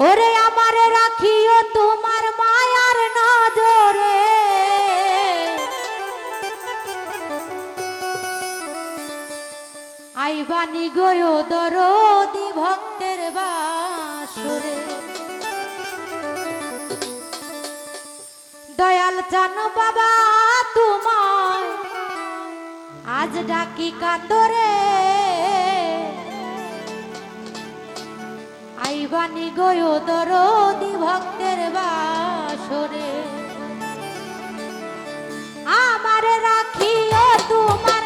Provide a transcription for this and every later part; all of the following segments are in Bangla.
ওরে আমারে রাখিও তোমার মায়ার নজরে। আইবানি গয়ো দরদি ভক্তের বাসরে। দয়াল চান বাবা তোমায়, আজ ডাকি কাতরে। আইবানি গয় দরদি ভক্তের বাসরে। আমার রাখিও তোমার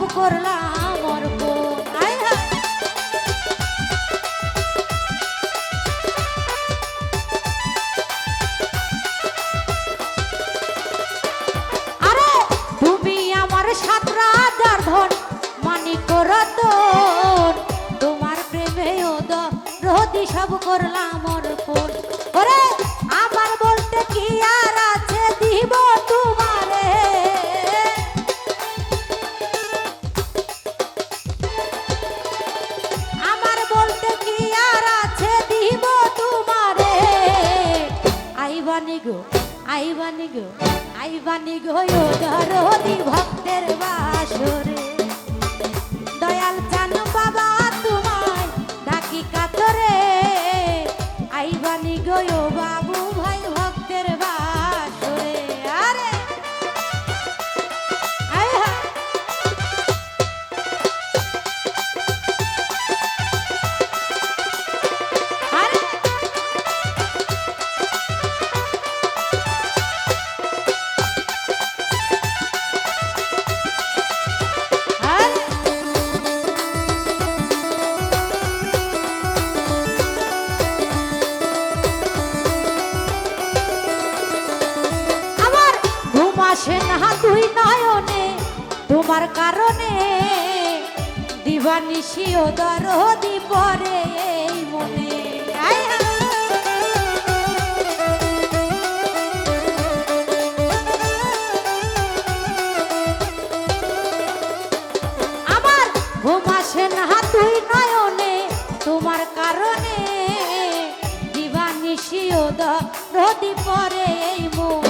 সব করলাম হায়। আরে, তুমি আমার সাত রাজার ধন মানিক রতন। তোমার প্রেমে ও রোদি সব করলাম আইবানি গো আইবানি গো আইবানি গো দরদি ভক্তের বাসরে। দয়াল চান বাবা তোমার কারণে দিবানিশিও দরদি পরে এই মনে। আমার ঘুম আসে না তুই নয়নে, তোমার কারণে দিবানিশিও দরদি পরে এই মনে।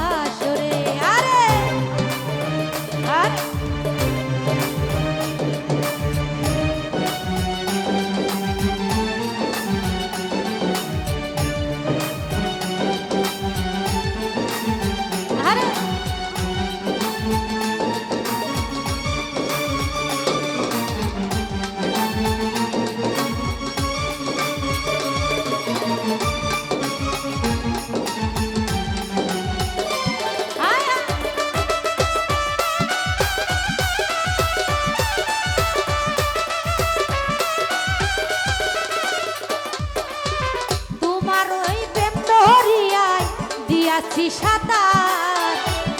দিয়াছি সাতার।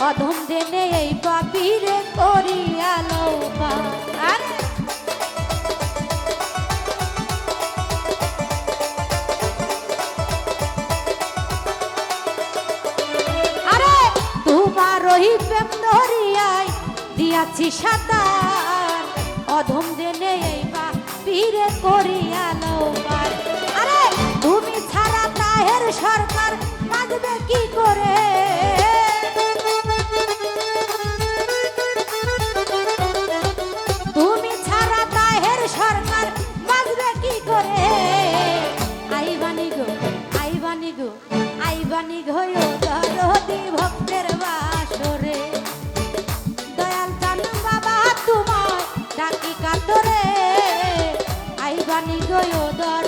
অধম দেনে এই আরে আরে, তোমার ওই প্রেম ধরিয়াই দিয়াছি সাতার। অধম দেনে এই বা পীরে করিয়ালো পার আরে, তুমি ছাড়া তাহের সরকার বাঁচবে কি করে? তুমি ছাড়া তাহের সরকার বাঁচবে কি আইবানি গো আইবানি গো আইবানি গো দরদি ভক্তের বাসরে। দয়াল চান বাবা তোমার ডাকি কাতরে। আইবানি গো দরদি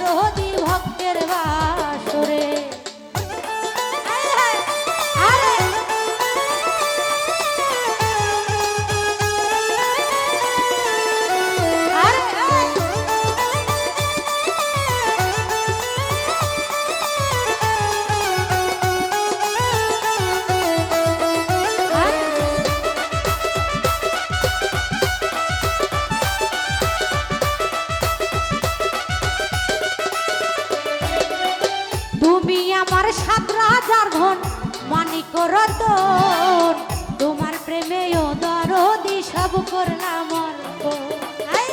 রতন তোমার প্রেমে ও দরদি সব করলাম অর্পণ। আয়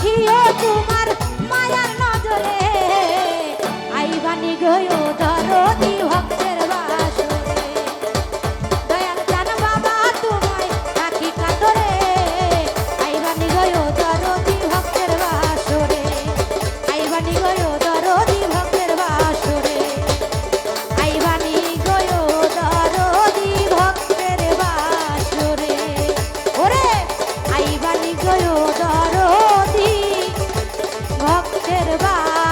পাঠিয়ে শেরবা